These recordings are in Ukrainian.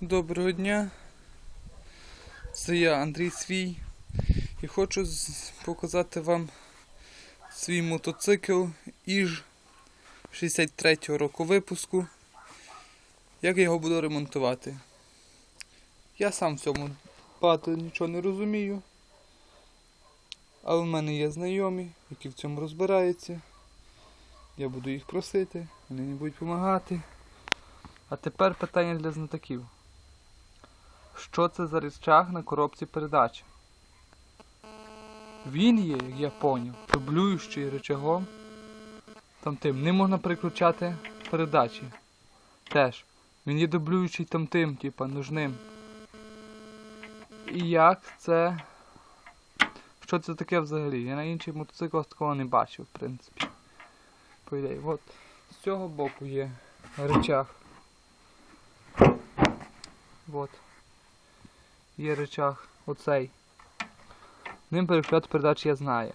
Доброго дня. Це я Андрій Свій і хочу показати вам свій мотоцикл Іж 63-го року випуску. Як я його буду ремонтувати. Я сам в цьому багато нічого не розумію. Але в мене є знайомі, які в цьому розбираються. Я буду їх просити, вони мені будуть допомагати. А тепер питання для знатоків Що це за рычаг на коробці передач? Він є, як я поняв, дублюючий рычагом. Там тим. Не можна переключати передачі. Теж. Він є дублюючий там тим, типа нужним. І як це. Що це таке взагалі? Я на інших мотоциклах такого не бачив, в принципі. По ідеї, от з цього боку є рычаг. Вот. Є рычаг. Оцей. Ним переключати передачі я знаю.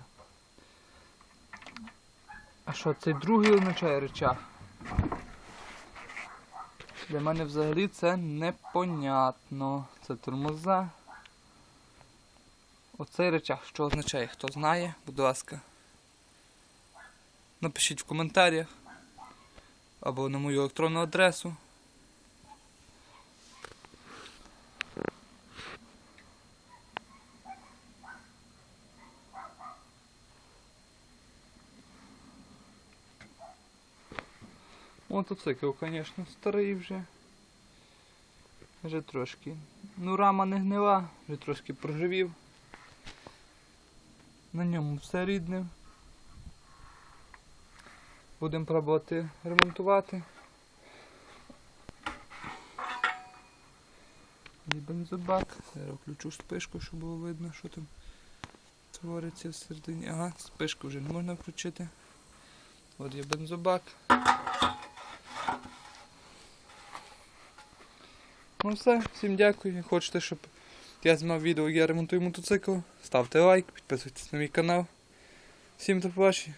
А що, цей другий означає рычаг? Для мене взагалі це непонятно. Це тормоза. Оцей рычаг, що означає? Хто знає, будь ласка. Напишіть в коментарях або на мою електронну адресу. Мотоцикл, звісно, старий вже. Вже трошки. Ну, рама не гнила, вже трошки проживів. На ньому все рідне. Будемо пробувати ремонтувати. І бензобак. Зараз включу спишку, щоб було видно, що там твориться всередині. Ага, спишку вже не можна включити. От є бензобак. Ну все, всім дякую. Хочете, щоб я знімав відео, я ремонтую мотоцикл, ставте лайк, підписуйтесь на мій канал. Всім до побачення.